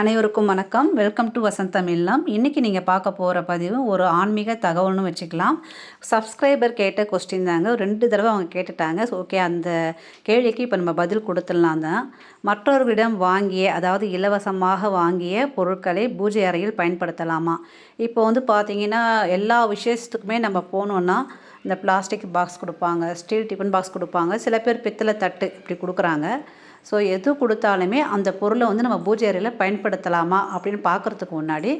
அனைவருக்கும் வணக்கம். Welcome to வசந்தம் இல்லம் இன்றைக்கி நீங்கள் பார்க்க போகிற பதிவு ஒரு ஆன்மீக தகவல்னு வச்சுக்கலாம். சப்ஸ்கிரைபர் கேட்ட கொஸ்டின் தாங்க. ரெண்டு தடவை அவங்க கேட்டுட்டாங்க. ஸோ ஓகே அந்த கேள்விக்கு இப்போ நம்ம பதில் கொடுத்துடலாம் தான். மற்றவர்களிடம் வாங்கிய அதாவது இலவசமாக வாங்கிய பொருட்களை பூஜை அறையில் பயன்படுத்தலாமா? இப்போ வந்து பார்த்திங்கன்னா எல்லா விசேஷத்துக்குமே நம்ம போனோன்னா இந்த பிளாஸ்டிக் பாக்ஸ் கொடுப்பாங்க ஸ்டீல் டிஃபன் பாக்ஸ் கொடுப்பாங்க. சில பேர் பித்தளை தட்டு இப்படி கொடுக்குறாங்க. ஸோ எது கொடுத்தாலுமே அந்த பொருளை வந்து நம்ம பூஜை அறையில் பயன்படுத்தலாமா அப்படின்னு பார்க்குறதுக்கு முன்னாடி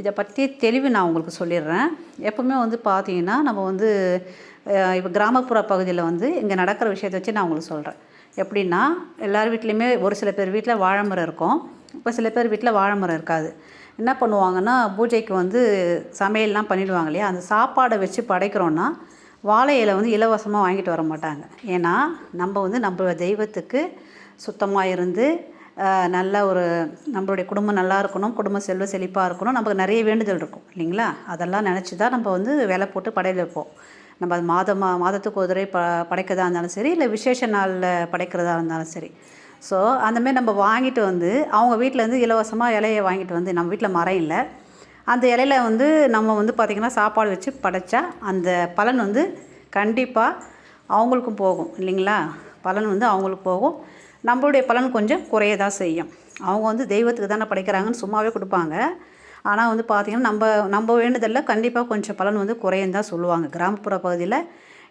இதை பற்றி தெளிவு நான் உங்களுக்கு சொல்லிடுறேன். எப்போவுமே வந்து பார்த்தீங்கன்னா நம்ம வந்து இப்போ கிராமப்புற பகுதியில் வந்து இங்கே நடக்கிற விஷயத்தை வச்சு நான் உங்களுக்கு சொல்கிறேன் எப்படின்னா எல்லார் வீட்லேயுமே ஒரு சில பேர் வீட்டில் வாழை மரம் இருக்கும். இப்போ சில பேர் வீட்டில் வாழை மரம் இருக்காது. என்ன பண்ணுவாங்கன்னா பூஜைக்கு வந்து சமையல்லாம் பண்ணிடுவாங்க இல்லையா? அந்த சாப்பாடை வச்சு படைக்கிறோன்னா வாழை இலை வந்து இலவசமாக வாங்கிட்டு வர மாட்டாங்க. ஏன்னா நம்ம வந்து நம்ம தெய்வத்துக்கு சுத்தமாக இருந்து நல்ல ஒரு நம்மளுடைய குடும்பம் நல்லா இருக்கணும் குடும்பம் செல்வ செழிப்பாக இருக்கணும் நமக்கு நிறைய வேண்டுதல் இருக்கும் இல்லைங்களா? அதெல்லாம் நினச்சி தான் நம்ம வந்து வேலை போட்டு படையல் வைப்போம். நம்ம அது மாதமாக மாதத்துக்கு ஒரு தடவை ப படைக்கிறதா இருந்தாலும் சரி இல்லை விசேஷ நாளில் படைக்கிறதா இருந்தாலும் சரி. ஸோ அந்தமாரி நம்ம வாங்கிட்டு வந்து அவங்க வீட்டிலேருந்து இலவசமாக இலையை வாங்கிட்டு வந்து நம்ம வீட்டில் மரம் இல்லை. அந்த இலையில வந்து நம்ம வந்து பார்த்திங்கன்னா சாப்பாடு வச்சு படைச்சா அந்த பலன் வந்து கண்டிப்பாக அவங்களுக்கும் போகும் இல்லைங்களா? பலன் வந்து அவங்களுக்கு போகும். நம்மளுடைய பலன் கொஞ்சம் குறைய தான் செய்யும். அவங்க வந்து தெய்வத்துக்கு தானே படைக்கிறாங்கன்னு சும்மாவே கொடுப்பாங்க. ஆனால் வந்து பார்த்திங்கன்னா நம்ம நம்ம வேண்டுதலில் கண்டிப்பாக கொஞ்சம் பலன் வந்து குறையும் தான் சொல்லுவாங்க. கிராமப்புற பகுதியில்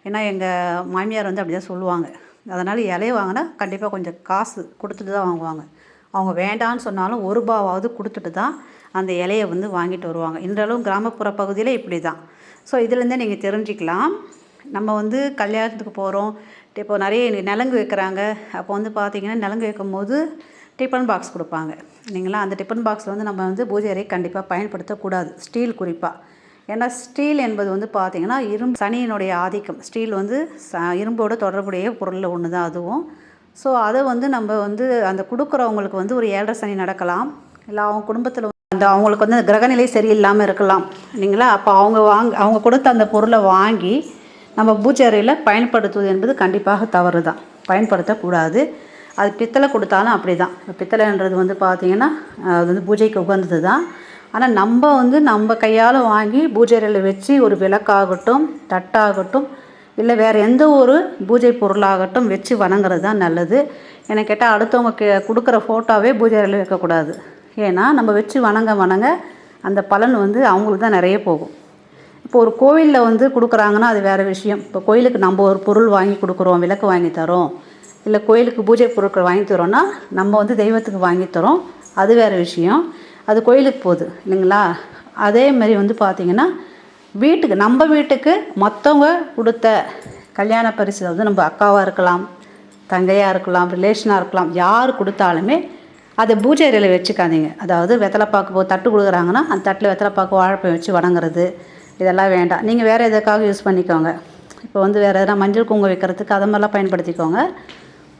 ஏன்னா எங்கள் மாமியார் வந்து அப்படி தான் சொல்லுவாங்க. அதனால் இலைய வாங்கினா கண்டிப்பாக கொஞ்சம் காசு கொடுத்துட்டு தான் வாங்குவாங்க. அவங்க வேண்டான்னு சொன்னாலும் ஒரு ரூபாவாவது கொடுத்துட்டு தான் அந்த இலையை வந்து வாங்கிட்டு வருவாங்க. இன்றளவும் கிராமப்புற பகுதியில் இப்படி தான் ஸோ இதுலேருந்தே நீங்கள் தெரிஞ்சுக்கலாம். நம்ம வந்து கல்யாணத்துக்கு போகிறோம் இப்போ நிறைய நிலங்கு வைக்கிறாங்க. அப்போ வந்து பார்த்திங்கன்னா நலங்கு வைக்கும் போது டிஃபன் பாக்ஸ் கொடுப்பாங்க. இல்லைங்களா? அந்த டிஃபன் பாக்ஸில் வந்து நம்ம வந்து பூஜை அறை கண்டிப்பாக பயன்படுத்தக்கூடாது. ஸ்டீல் குறிப்பாக ஏன்னா ஸ்டீல் என்பது வந்து பார்த்திங்கன்னா இரும்பு சனியினுடைய ஆதிக்கம். ஸ்டீல் வந்து ச இரும்போட தொடர்புடைய பொருளில் ஒன்று தான் அதுவும். ஸோ அதை வந்து நம்ம வந்து அந்த கொடுக்குறவங்களுக்கு வந்து ஒரு ஏழரை சனி நடக்கலாம். இல்லை அவங்க குடும்பத்தில் அந்த அவங்களுக்கு வந்து கிரகநிலை சரியில்லாமல் இருக்கலாம். இல்லைங்களா? அப்போ அவங்க வாங்க அவங்க கொடுத்த அந்த பொருளை வாங்கி நம்ம பூஜை அறையில் பயன்படுத்துவது என்பது கண்டிப்பாக தவறு தான் பயன்படுத்தக்கூடாது. அது பித்தளை கொடுத்தாலும் அப்படி தான் பித்தளைன்றது வந்து பார்த்திங்கன்னா அது வந்து பூஜைக்கு உகந்தது தான் ஆனால் நம்ம வந்து நம்ம கையால் வாங்கி பூஜை அறையில் வச்சு ஒரு விளக்காகட்டும் தட்டாகட்டும் இல்லை வேறு எந்த ஒரு பூஜை பொருளாகட்டும் வச்சு வணங்குறது தான் நல்லது. என்னை கேட்டால் அடுத்தவங்க கே கொடுக்குற ஃபோட்டோவே பூஜை அறையில் வைக்கக்கூடாது. ஏன்னா நம்ம வச்சு வணங்க வணங்க அந்த பலன் வந்து அவங்களுக்கு தான் நிறைய போகும். இப்போ ஒரு கோவிலில் வந்து கொடுக்குறாங்கன்னா அது வேறு விஷயம். இப்போ கோயிலுக்கு நம்ம ஒரு பொருள் வாங்கி கொடுக்குறோம் விளக்கு வாங்கி தரோம் இல்லை கோயிலுக்கு பூஜை பொருட்கள் வாங்கி தரோன்னா நம்ம வந்து தெய்வத்துக்கு வாங்கி தரோம். அது வேறு விஷயம். அது கோயிலுக்கு போகுது இல்லைங்களா? அதே மாதிரி வந்து பார்த்திங்கன்னா வீட்டுக்கு நம்ம வீட்டுக்கு மற்றவங்க கொடுத்த கல்யாண பரிசு வந்து நம்ம அக்காவாக இருக்கலாம் தங்கையாக இருக்கலாம் ரிலேஷனாக இருக்கலாம் யார் கொடுத்தாலுமே அதை பூஜை அறையில் வச்சுக்காதீங்க. அதாவது வெத்தலைப்பாக்கு போ தட்டு கொடுக்குறாங்கன்னா அந்த தட்டில் வெத்தலை பாக்கு வாழைப்பழம் வச்சு வணங்குறது இதெல்லாம் வேண்டாம். நீங்கள் வேறு எதுக்காக யூஸ் பண்ணிக்கோங்க. இப்போ வந்து வேறு எதனா மஞ்சள் குங்குமம் வைக்கிறதுக்கு அதை மாதிரிலாம் பயன்படுத்திக்கோங்க.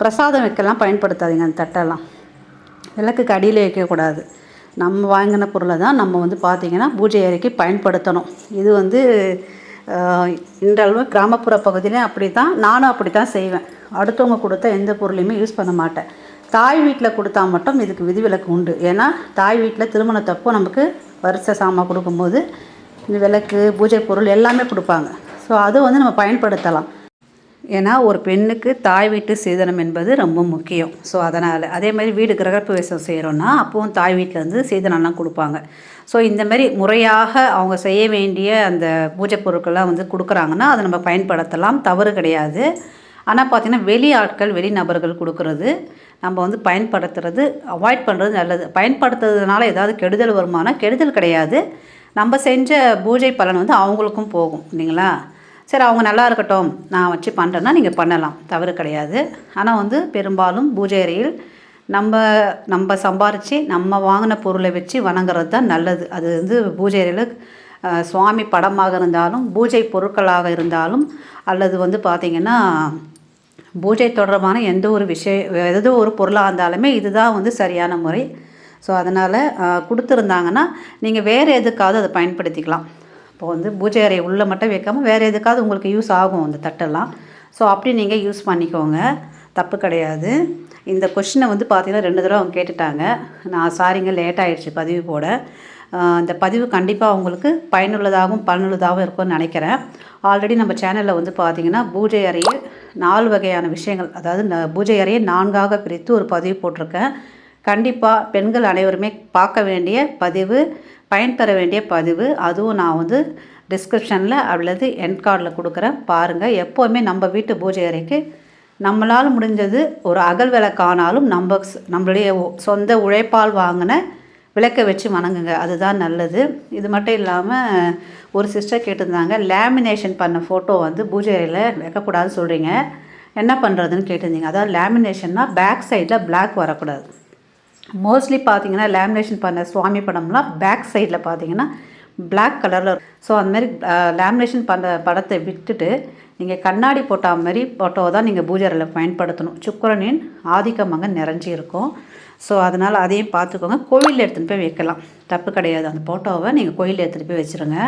பிரசாதம் வைக்கலாம் பயன்படுத்தாதீங்க அந்த தட்டெல்லாம். விளக்குக்கு அடியில் வைக்கக்கூடாது. நம்ம வாங்கின பொருளை தான் நம்ம வந்து பார்த்திங்கன்னா பூஜை அறைக்கு பயன்படுத்தணும். இது வந்து இன்றளவு கிராமப்புற பகுதியிலையும் அப்படி தான் நானும் அப்படி தான் செய்வேன். அடுத்தவங்க கொடுத்த எந்த பொருளையுமே யூஸ் பண்ண மாட்டேன். தாய் வீட்டில் கொடுத்தா மட்டும் இதுக்கு விதிவிலக்கு உண்டு. ஏன்னா தாய் வீட்டில் திருமணத்தப்போ நமக்கு வரிசை சாமான் கொடுக்கும்போது இந்த விளக்கு பூஜை பொருள் எல்லாமே கொடுப்பாங்க. ஸோ அதை வந்து நம்ம பயன்படுத்தலாம். ஏன்னா ஒரு பெண்ணுக்கு தாய் வீட்டு சீதனம் என்பது ரொம்ப முக்கியம். ஸோ அதனால் அதே மாதிரி வீடு கிரகப்பிரவேசம் செய்கிறோன்னா அப்பவும் தாய் வீட்டிலேருந்து சீதனம்லாம் கொடுப்பாங்க. ஸோ இந்த மாதிரி முறையாக அவங்க செய்ய வேண்டிய அந்த பூஜை பொருட்கள்லாம் வந்து கொடுக்குறாங்கன்னா அதை நம்ம பயன்படுத்தலாம். தவறு கிடையாது. ஆனால் பார்த்திங்கன்னா வெளி ஆட்கள் வெளி நபர்கள் கொடுக்குறது நம்ம வந்து பயன்படுத்துறது அவாய்ட் பண்ணுறது நல்லது. பயன்படுத்துறதுனால ஏதாவது கெடுதல் வருமானா கெடுதல் கிடையாது. நம்ம செஞ்ச பூஜை பலன் வந்து அவங்களுக்கும் போகும் இல்லைங்களா? சரி அவங்க நல்லா இருக்கட்டும் நான் வச்சு பண்ணுறேன்னா நீங்கள் பண்ணலாம் தவறு கிடையாது. ஆனால் வந்து பெரும்பாலும் பூஜை அறையில் நம்ம நம்ம சம்பாரித்து நம்ம வாங்கின பொருளை வச்சு வணங்குறது தான் நல்லது. அது வந்து பூஜை அறையில் சுவாமி படமாக இருந்தாலும் பூஜை பொருட்களாக இருந்தாலும் அல்லது வந்து பார்த்திங்கன்னா பூஜை தொடர்பான எந்த ஒரு விஷய எதோ ஒரு பொருளாக இருந்தாலுமே இதுதான் வந்து சரியான முறை. ஸோ அதனால் கொடுத்துருந்தாங்கன்னா நீங்கள் வேறு எதுக்காவது அதை பயன்படுத்திக்கலாம். இப்போ வந்து பூஜை அறை உள்ளே மட்டும் வைக்காமல் வேறு எதுக்காவது உங்களுக்கு யூஸ் ஆகும் அந்த தட்டெல்லாம். ஸோ அப்படி நீங்கள் யூஸ் பண்ணிக்கோங்க. தப்பு கிடையாது. இந்த கொஷினை வந்து பார்த்தீங்கன்னா ரெண்டு தடவை அவங்க கேட்டுட்டாங்க. நான் சாரிங்க லேட் ஆகிடுச்சு பதிவு போட. இந்த பதிவு கண்டிப்பாக உங்களுக்கு பயனுள்ளதாகவும் பலனுள்ளதாகவும் இருக்கும்னு நினைக்கிறேன். ஆல்ரெடி நம்ம சேனலில் வந்து பார்த்தீங்கன்னா பூஜை அறையை நாலு வகையான விஷயங்கள் அதாவது ந- பூஜை அறையை நான்காக பிரித்து ஒரு பதிவு போட்டிருக்கேன். கண்டிப்பாக பெண்கள் அனைவருமே பார்க்க வேண்டிய பதிவு பயன்பெற வேண்டிய பதிவு. அதுவும் நான் வந்து டிஸ்கிரிப்ஷனில் அல்லது என் கார்டில் கொடுக்குறேன். பாருங்கள் எப்போவுமே நம்ம வீட்டு பூஜை அறைக்கு நம்மளால் முடிஞ்சது ஒரு அகல் விளக்கானாலும் நம்ம நம்மளுடைய சொந்த உழைப்பால் வாங்கின விளக்கை வச்சு வணங்குங்க. அதுதான் நல்லது. இது மட்டும் இல்லாமல் ஒரு சிஸ்டர் கேட்டிருந்தாங்க லேமினேஷன் பண்ண ஃபோட்டோ வந்து பூஜை அறையில் வைக்கக்கூடாதுன்னு சொல்கிறீங்க என்ன பண்ணுறதுன்னு கேட்டிருந்தீங்க. அதாவது லேமினேஷன்னா பேக் சைடில் பிளாக் வரக்கூடாது. மோஸ்ட்லி பார்த்தீங்கன்னா லேமினேஷன் பண்ண சுவாமி படம்லாம் பேக் சைடில் பார்த்தீங்கன்னா பிளாக் கலரில் ஸோ அந்த மாதிரி லேமினேஷன் பண்ண படத்தை விட்டுட்டு நீங்கள் கண்ணாடி போட்டா மாதிரி ஃபோட்டோவை தான் நீங்கள் பூஜாரில் பயன்படுத்தணும். சுக்கரனின் ஆதிக்க அங்கே நிறைஞ்சி இருக்கும். ஸோ அதனால் அதையும் பார்த்துக்கோங்க கோவிலில் எடுத்துகிட்டு போய் வைக்கலாம். தப்பு கிடையாது. அந்த ஃபோட்டோவை நீங்கள் கோயிலில் எடுத்துகிட்டு போய் வச்சுருங்க.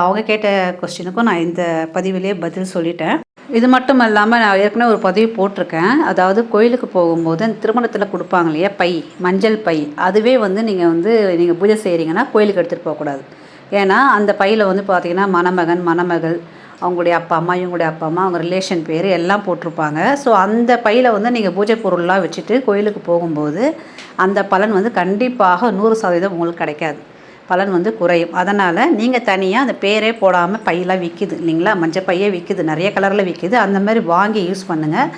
அவங்க கேட்ட கொஸ்டினுக்கும் நான் இந்த பதிவிலேயே பதில் சொல்லிட்டேன். இது மட்டும் இல்லாமல் நான் ஏற்கனவே ஒரு பதிவு போட்டிருக்கேன். அதாவது கோயிலுக்கு போகும்போது அந்த திருமணத்தில் கொடுப்பாங்க இல்லையா? பை மஞ்சள் பை. அதுவே வந்து நீங்கள் வந்து நீங்கள் பூஜை செய்கிறீங்கன்னா கோயிலுக்கு எடுத்துகிட்டு போகக்கூடாது. ஏன்னா அந்த பையில் வந்து பார்த்தீங்கன்னா மணமகன் மணமகள் அவங்களுடைய அப்பா அம்மா இவங்களுடைய அப்பா அம்மா அவங்க ரிலேஷன் பேர் எல்லாம் போட்டிருப்பாங்க. ஸோ அந்த பையில் வந்து நீங்கள் பூஜை பொருள்லாம் வச்சுட்டு கோயிலுக்கு போகும்போது அந்த பலன் வந்து கண்டிப்பாக நூறு சதவீதம் உங்களுக்கு கிடைக்காது. பலன் வந்து குறையும். அதனால் நீங்கள் தனியாக அந்த பேரே போடாமல் பையெல்லாம் விற்கிது இல்லைங்களா? மஞ்சள் பையே விற்கிது நிறைய கலரில் விற்கிது அந்த மாதிரி வாங்கி யூஸ் பண்ணுங்கள்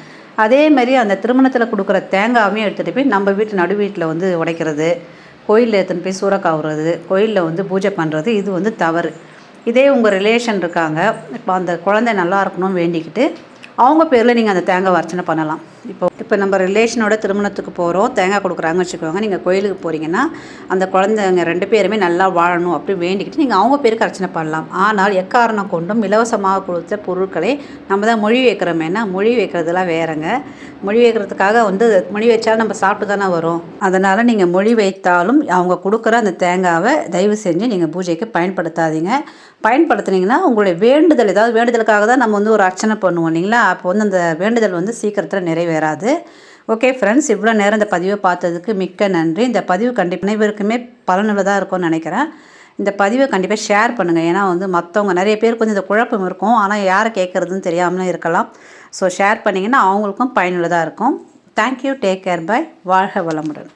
அதே மாதிரி அந்த திருமணத்தில் கொடுக்குற தேங்காவையும் எடுத்துகிட்டு போய் நம்ம வீட்டு நடு வீட்டில் வந்து உடைக்கிறது கோயிலில் எடுத்துன்னு போய் சூறக்காவுறது கோயிலில் வந்து பூஜை பண்ணுறது இது வந்து தவறு. இதே உங்கள் ரிலேஷன் இருக்காங்க. இப்போ அந்த குழந்தை நல்லா இருக்கணும்னு வேண்டிக்கிட்டு அவங்க பேரில் நீங்கள் அந்த தேங்காய் அர்ச்சனை பண்ணலாம். இப்போ இப்போ நம்ம ரிலேஷனோட திருமணத்துக்கு போகிறோம் தேங்காய் கொடுக்குறாங்கன்னு வச்சுக்கோங்க. நீங்கள் கோயிலுக்கு போகிறீங்கன்னா அந்த குழந்தைங்க ரெண்டு பேருமே நல்லா வாழணும் அப்படி வேண்டிக்கிட்டு நீங்கள் அவங்க பேருக்கு அர்ச்சனை பண்ணலாம். ஆனால் எக்காரணம் கொண்டும் இலவசமாக கொடுத்த பொருட்களை நம்ம தான் மொழி வைக்கிறோமேனா மொழி வைக்கிறதுலாம் வேறங்க. மொழி வைக்கிறதுக்காக வந்து மொழி வச்சாலும் நம்ம சாப்பிட்டு தானே வரும். அதனால் நீங்கள் மொழி வைத்தாலும் அவங்க கொடுக்குற அந்த தேங்காவை தயவு செஞ்சு நீங்கள் பூஜைக்கு பயன்படுத்தாதீங்க. பயன்படுத்துனீங்கன்னா உங்களுடைய வேண்டுதல் ஏதாவது வேண்டுதலுக்காக தான் நம்ம வந்து ஒரு அர்ச்சனை பண்ணுவோம் இல்லைங்களா? அப்போ வந்து அந்த வேண்டுதல் வந்து சீக்கிரத்தில் நிறைவேறாது. ஓகே ஃப்ரெண்ட்ஸ் இவ்வளோ நேரம் இந்த பதிவை பார்த்ததுக்கு மிக்க நன்றி. இந்த பதிவு கண்டிப்பாக அனைவருக்குமே பலனுள்ளதாக இருக்கும்னு நினைக்கிறேன். இந்த பதிவை கண்டிப்பாக ஷேர் பண்ணுங்கள் ஏன்னா வந்து மற்றவங்க நிறைய பேருக்கு வந்து இந்த குழப்பம் இருக்கும். ஆனால் யாரை கேட்குறதுன்னு தெரியாமலும் இருக்கலாம். ஸோ ஷேர் பண்ணிங்கன்னா அவங்களுக்கும் பயனுள்ளதாக இருக்கும். தேங்க்யூ டேக் கேர் பை வாழ்க வளமுடன்.